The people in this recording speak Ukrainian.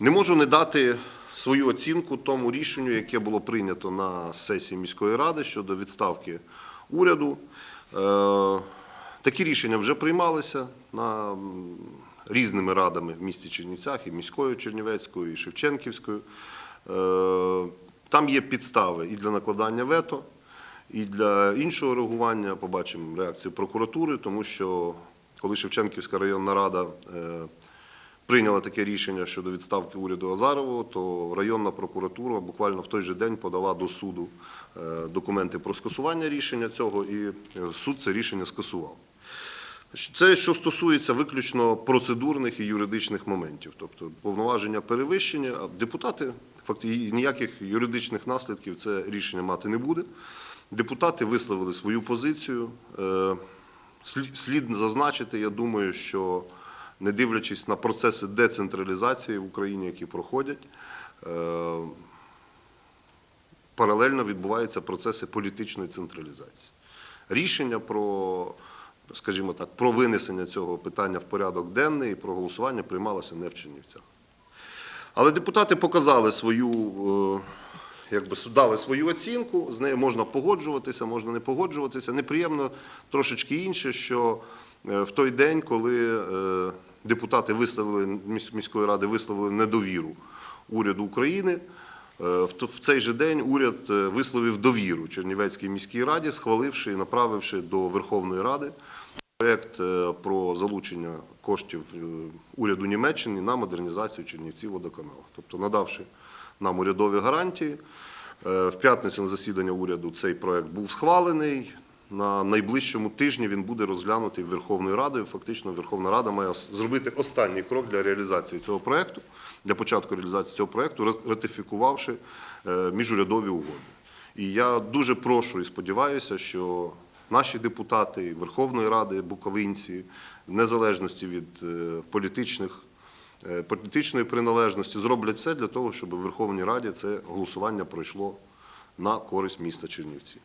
Не можу не дати свою оцінку тому рішенню, яке було прийнято на сесії міської ради щодо відставки уряду. Е, Такі рішення вже приймалися на різними радами в місті Чернівцях, і міською Чернівецькою, і Шевченківською. Е, Там є підстави і для накладання вето, і для іншого реагування. Побачимо реакцію прокуратури, тому що коли Шевченківська районна рада е, прийняла таке рішення щодо відставки уряду Азарового, то районна прокуратура буквально в той же день подала до суду е, документи про скасування рішення цього, і е, суд це рішення скасував. Це що стосується виключно процедурних і юридичних моментів, тобто повноваження перевищення, а депутати фактично ніяких юридичних наслідків це рішення мати не буде. Депутати висловили свою позицію. Е, Слід зазначити, я думаю, що не дивлячись на процеси децентралізації в Україні, які проходять, е, паралельно відбуваються процеси політичної централізації. Рішення про, скажімо так, про винесення цього питання в порядок денний і про голосування приймалося не в Чернівцях. Але депутати показали свою, е, якби дали свою оцінку, з нею можна погоджуватися, можна не погоджуватися. Неприємно трошечки інше, що е, в той день, коли депутати висловили міської ради висловили недовіру уряду України. е, В цей же день уряд е, висловив довіру Чернівецькій міській раді, схваливши і направивши до Верховної Ради проект е, про залучення коштів уряду Німеччини на модернізацію Чернівців водоканалу. Тобто надавши нам урядові гарантії. В п'ятницю на засідання уряду цей проект був схвалений. На найближчому тижні він буде розглянутий Верховною Радою. Фактично, Верховна Рада має зробити останній крок для реалізації цього проекту, для початку реалізації цього проекту, ратифікувавши е, міжурядові угоди. І я дуже прошу і сподіваюся, що наші депутати Верховної Ради, буковинці, в незалежності від е, політичних, е, політичної приналежності, зроблять все для того, щоб в Верховній Раді це голосування пройшло на користь міста Чернівці.